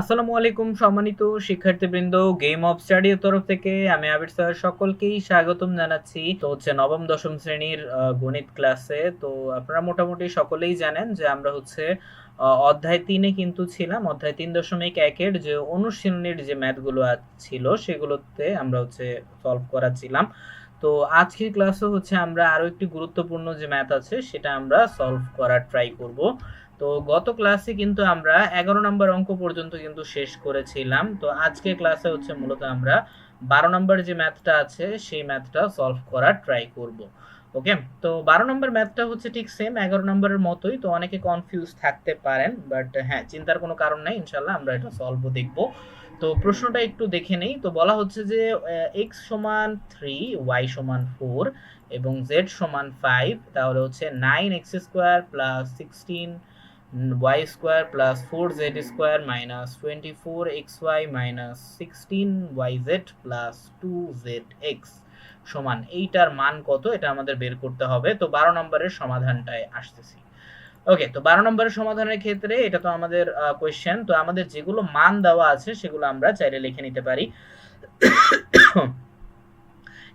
আসসালামু আলাইকুম সম্মানিত শিক্ষার্থীবৃন্দ গেম অফ স্টাডির তরফ থেকে আমি আবির স্যার সকলকেই স্বাগতম জানাচ্ছি। তো হচ্ছে নবম, দশম শ্রেণির গণিত ক্লাসে তো আপনারা মোটামুটি সকলেই জানেন যে আমরা হচ্ছে অধ্যায় তিনে কিন্তু ছিলাম, অধ্যায় তিন দশমিক একের যে অনুশীলনীর যে ম্যাথগুলো ছিল সেগুলোতে আমরা হচ্ছে সলভ করাচ্ছিলাম তো আজকের ক্লাসে হচ্ছে আমরা আরও একটি গুরুত্বপূর্ণ যে ম্যাথ আছে, সেটা আমরা সলভ করার ট্রাই করব। তো গত ক্লাসে কিন্তু আমরা এগারো নম্বর অঙ্ক পর্যন্ত কিন্তু শেষ করেছিলাম। তো আজকে ক্লাসে হচ্ছে মূলত আমরা বারো নম্বর যে ম্যাথটা আছে, সেই ম্যাথটা সলভ করার ট্রাই করব। ওকে তো বারো নম্বর ম্যাথটা হচ্ছে ঠিক সেম এগারো নম্বরের মতোই। তো অনেকে কনফিউজ থাকতে পারেন বাট হ্যাঁ চিন্তার কোনো কারণ নাই। ইনশাল্লাহ আমরা এটা সলভও দেখব। তো প্রশ্নটা একটু দেখে নেই। তো বলা হচ্ছে যে এক্স সমান থ্রি ওয়াই সমান ফোর এবং জেড সমান ফাইভ তাহলে হচ্ছে nine x square plus sixteen y square plus 4z square minus 24xy minus 16yz plus 2zx সমান। এইটার মান কত? এটা আমাদের বের করতে হবে। তো বারো নম্বরের সমাধানটায় আসতেছি। ওকে তো বারো নম্বরের সমাধানের ক্ষেত্রে এটা তো আমাদের কোয়েশ্চেন তো আমাদের যেগুলো মান দেওয়া আছে সেগুলো আমরা চাইলে লিখে নিতে পারি।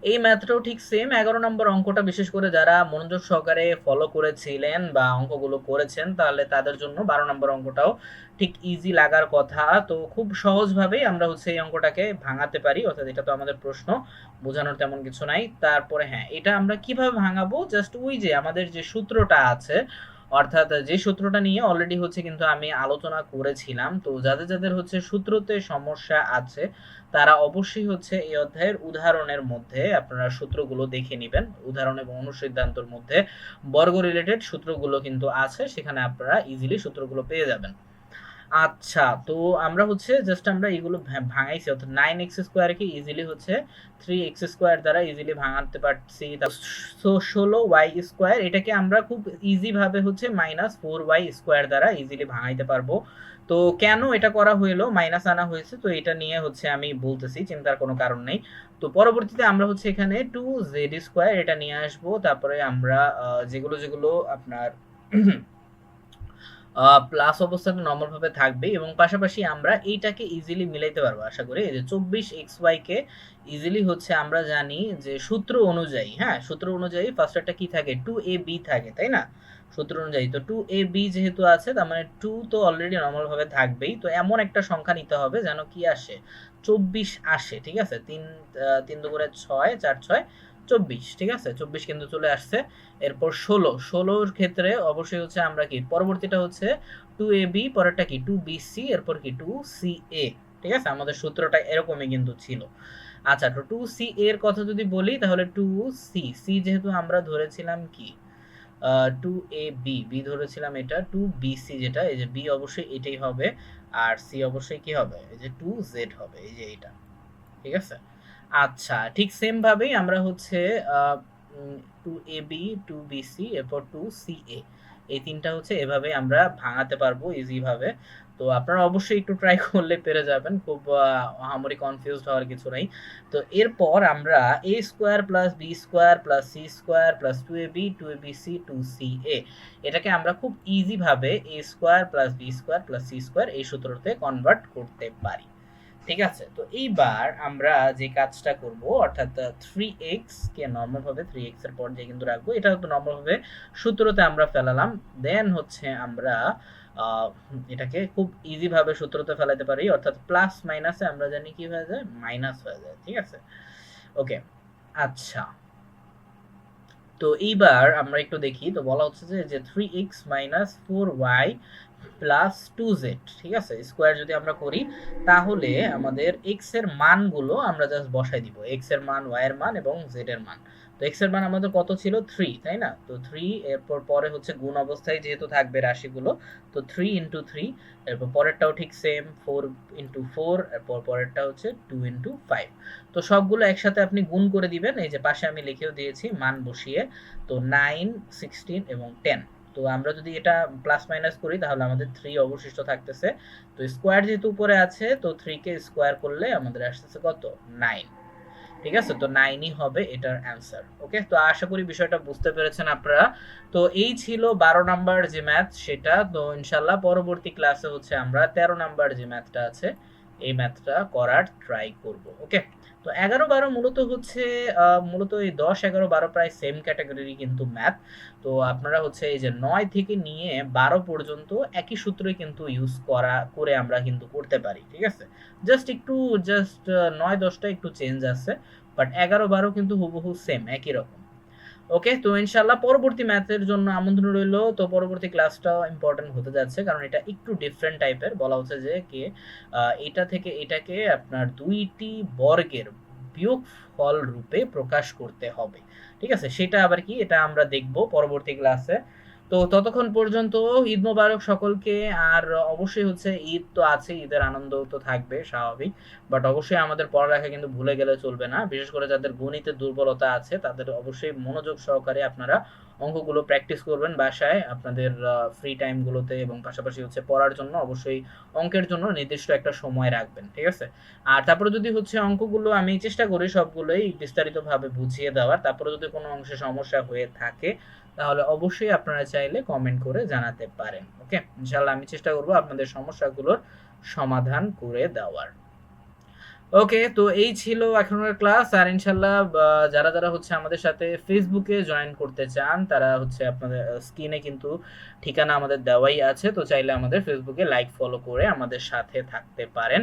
এই ম্যাথটাও ঠিক সেম এগারো নম্বর অঙ্কটা বিশেষ করে যারা মনোযোগ সহকারে ফলো করেছিলেন বা অঙ্কগুলো করেছেন, তাহলে তাদের জন্য বারো নম্বর অঙ্কটাও ঠিক ইজি লাগার কথা। তো খুব সহজভাবেই আমরা হচ্ছে এই অঙ্কটাকে ভাঙাতে পারি, অর্থাৎ এটা তো আমাদের প্রশ্ন, বোঝানোর তেমন কিছু নাই। তারপরে হ্যাঁ এটা আমরা কীভাবে ভাঙাবো? জাস্ট ওই যে আমাদের যে সূত্রটা আছে অর্থাৎ যে সূত্রটা নিয়ে অলরেডি হচ্ছে কিন্তু আমি আলোচনা করেছিলাম, তো যাদের যাদের হচ্ছে সূত্রতে সমস্যা আছে, তারা অবশ্যই হচ্ছে এই অধ্যায়ের উদাহরণের মধ্যে আপনারা সূত্রগুলো দেখে নেবেন। উদাহরণ এবং অনুসিদ্ধান্তর মধ্যে বর্গ রিলেটেড সূত্রগুলো কিন্তু আছে, সেখানে আপনারা ইজিলি সূত্রগুলো পেয়ে যাবেন। আচ্ছা তো আমরা হচ্ছে জাস্ট আমরা এগুলো ভাঙাইছি, অর্থাৎ নাইন এক্স স্কোয়ারকে ইজিলি হচ্ছে থ্রি এক্স স্কোয়ার দ্বারা ইজিলি ভাঙাতে পারছি। ষোলো ওয়াই স্কোয়ার এটাকে আমরা খুব ইজি ভাবে হচ্ছে মাইনাস ফোর ওয়াই স্কোয়ার দ্বারা ইজিলি ভাঙাইতে পারব। তো কেন এটা করা হইল? মাইনাস আনা হয়েছে, তো এটা নিয়ে হচ্ছে আমি বলতেছি, চিন্তার কোনো কারণ নেই। তো পরবর্তীতে আমরা হচ্ছে এখানে টু জেড স্কোয়ার এটা নিয়ে আসব। তারপরে আমরা যেগুলো যেগুলো আপনার প্লাস অবস্থাটা নর্মাল ভাবে থাকবে এবং পাশাপাশি আমরা এইটাকে ইজিলি মিলাইতে পারব, আশা করি। এই যে চব্বিশ এক্স ওয়াই কে ইজিলি হচ্ছে আমরা জানি যে সূত্র অনুযায়ী হ্যাঁ সূত্র অনুযায়ী ফার্স্টটা কি থাকে? টু এ বি থাকে, তাই না? সূত্র অনুযায়ী। তো টু এ বি যেহেতু আছে, তার মানে টু তো অলরেডি নর্মাল ভাবে থাকবেই। তো এমন একটা সংখ্যা নিতে হবে যেন কি আসে? চব্বিশ আসে, ঠিক আছে? তিন তিন দুপুরে ছয়, চার ছয় চব্বিশ, ঠিক আছে? চব্বিশ কিন্তু চলে আসছে। এরপর ষোলো, ষোলোর ক্ষেত্রে অবশ্যই হচ্ছে আমরা কি? পরবর্তীটা হচ্ছে টু এ বি পরেরটা কি? টু বি সি এরপর কি? টু সি এ ঠিক আছে? আমাদের সূত্রটা এরকমই কিন্তু ছিল। আচ্ছা তো টু সি এর কথা যদি বলি, তাহলে টু সি সি যেহেতু আমরা ধরেছিলাম কি? টু এ বি বি ধরেছিলাম এটা টু বি সি যেটা, এই যে বি অবশ্যই এটাই হবে, আর সি অবশ্যই কি হবে? এই যে টু জেড হবে, এই যে এটা ঠিক আছে? আচ্ছা ঠিক সেম ভাবেই আমরা হচ্ছে two a b two b c এরপর টু সি এ এই তিনটা হচ্ছে এভাবে আমরা ভাঙাতে পারব ইজিভাবে তো আপনারা অবশ্যই একটু ট্রাই করলে পেরে যাবেন। খুব আহামরি কনফিউজড হওয়ার কিছু নাই। তো এরপর আমরা a square plus b square plus c square plus two a b two a b c two c a এটাকে আমরা খুব ইজিভাবে a square plus b square plus c square এই সূত্রতে কনভার্ট করতে পারি। ঠিক আছে? তো এইবার আমরা যে কাজটা করব, অর্থাৎ থ্রি এক্স কে নর্মাল ভাবে থ্রি এক্সের পর যে কিন্তু রাখব, এটা তো নর্মাল ভাবে সূত্রতে আমরা ফেলালাম। দেন হচ্ছে আমরা এটাকে খুব ইজি ভাবে সূত্রতে ফেলাতে পারি, অর্থাৎ প্লাস মাইনাসে আমরা জানি কি হয়ে যায়? মাইনাস হয়ে যায়, ঠিক আছে? ওকে আচ্ছা। তো এইবার আমরা একটু দেখি, তো বলা হচ্ছে যে three x minus four y plus two z ঠিক আছে? স্কোয়ার যদি আমরা করি, তাহলে আমাদের এক্সের মানগুলো আমরা জাস্ট বসাই দিব। এক্সের মান ওয়াই এর মান এবং জেড এর মান। তো এক্সের মান আমাদের কত ছিল? থ্রি তাই না? তো থ্রি এরপর পরে হচ্ছে গুণ অবস্থায় যেহেতু থাকবে রাশিগুলো, তো থ্রি ইন্টু থ্রি এরপর পরেরটাও ঠিক সেম ফোর ইন্টু ফোর এরপর পরেরটা হচ্ছে টু ইন্টু ফাইভ তো সবগুলো একসাথে আপনি গুণ করে দিবেন, এই যে পাশে আমি লিখেও দিয়েছি, মান বসিয়ে, তো নাইন সিক্সটিন এবং টেন তো আমরা যদি এটা প্লাস মাইনাস করি, তাহলে আমাদের থ্রি অবশিষ্ট থাকতেছে। তো স্কোয়ার যেহেতু উপরে আছে, তো থ্রি কে স্কোয়ার করলে আমাদের আসতেছে কত? নাইন ঠিক আছে? তো নাইনই হবে এটার অ্যান্সার ওকে তো আশা করি বিষয়টা বুঝতে পেরেছেন আপনারা। তো এই ছিল বারো নাম্বার যে ম্যাথ সেটা। তো ইনশাল্লাহ পরবর্তী ক্লাসে হচ্ছে আমরা তেরো নাম্বার যে ম্যাথটা আছে, এই ম্যাথটা করার ট্রাই করব ওকে তো এগারো বারো মূলত হচ্ছে মূলত এই দশ, এগারো, বারো প্রায় সেম ক্যাটাগরির কিন্তু ম্যাথ তো আপনারা হচ্ছে এই যে নয় থেকে নিয়ে বারো পর্যন্ত একই সূত্রে কিন্তু ইউজ করা, করে আমরা কিন্তু করতে পারি, ঠিক আছে? জাস্ট একটু জাস্ট নয়, দশটা একটু চেঞ্জ আছে বাট এগারো, বারো কিন্তু হুবহু সেম একই রকম। ওকে তো ইনশাল্লাহ পরবর্তী ম্যাথের জন্য আমন্ত্রণ রইল। তো পরবর্তী ক্লাসটাও ইম্পর্টেন্ট হতে যাচ্ছে, কারণ এটা একটু ডিফারেন্ট টাইপের বলা হচ্ছে যে কে এটা থেকে এটাকে আপনার দুইটি বর্গের বিয়োগ ফল রূপে প্রকাশ করতে হবে। ঠিক আছে? সেটা আবার কি? এটা আমরা দেখব পরবর্তী ক্লাসে তো ততক্ষণ পর্যন্ত ঈদ মোবারক সকলকে, আর অবশ্যই হচ্ছে ঈদ তো আছে, ঈদের আনন্দ তো থাকবে, স্বাভাবিক। বাট অবশ্যই আমাদের পড়ালেখা কিন্তু ভুলে গেলে চলবে না। বিশেষ করে যাদের গণিতের দুর্বলতা আছে, তাদের অবশ্যই মনোযোগ সহকারে আপনারা অঙ্কগুলো প্র্যাকটিস করবেন বাসায়। আপনাদের ফ্রি টাইমগুলোতে এবং পাশাপাশি হচ্ছে পড়ার জন্য অবশ্যই অঙ্কের জন্য নির্দিষ্ট একটা সময় রাখবেন, ঠিক আছে? আর তারপরে যদি হচ্ছে অঙ্কগুলো আমি চেষ্টা করি সবগুলোই বিস্তারিতভাবে বুঝিয়ে দেওয়ার, তারপরে যদি কোনো অংশে সমস্যা হয়ে থাকে তাহলে অবশ্যই আপনারা চাইলে কমেন্ট করে জানাতে পারেন ওকে ইনশাল্লাহ আমি চেষ্টা করব আপনাদের সমস্যাগুলোর সমাধান করে দেওয়ার। ওকে তো এই ছিল এখনকার ক্লাস আর ইনশাল্লাহ যারা যারা হচ্ছে আমাদের সাথে ফেসবুকে জয়েন করতে চান, তারা হচ্ছে আপনাদের স্ক্রিনে কিন্তু ঠিকানা আমাদের দেওয়াই আছে, তো চাইলে আমাদের ফেসবুকে লাইক ফলো করে আমাদের সাথে থাকতে পারেন।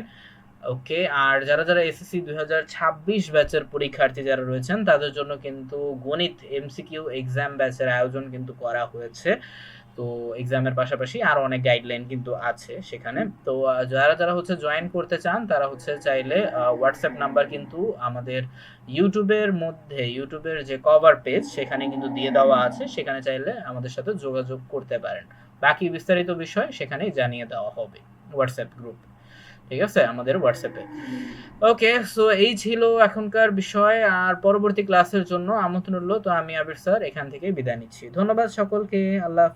ওকে, আর যারা যারা এসএসসি দুই হাজার ছাব্বিশ ব্যাচের পরীক্ষার্থী যারা রয়েছেন, তাদের জন্য কিন্তু গণিত এমসিকিউ এক্সাম ব্যাচের আয়োজন কিন্তু করা হয়েছে। তো এক্সামের পাশাপাশি আরও অনেক গাইডলাইন কিন্তু আছে সেখানে। তো যারা যারা হচ্ছে জয়েন করতে চান, তারা হচ্ছে চাইলে হোয়াটসঅ্যাপ নাম্বার কিন্তু আমাদের ইউটিউবের মধ্যে ইউটিউবের যে কভার পেজ সেখানে কিন্তু দিয়ে দেওয়া আছে। সেখানে চাইলে আমাদের সাথে যোগাযোগ করতে পারেন। বাকি বিস্তারিত বিষয় সেখানেই জানিয়ে দেওয়া হবে হোয়াটসঅ্যাপ গ্রুপ ঠিক আছে? আমাদের হোয়াটসঅ্যাপে ওকে সো এই ছিল এখনকার বিষয়। আর পরবর্তী ক্লাসের জন্য আমন্ত্রণ রইল। তো আমি আবির স্যার এখান থেকে বিদায় নিচ্ছি। ধন্যবাদ সকলকে। আল্লাহ।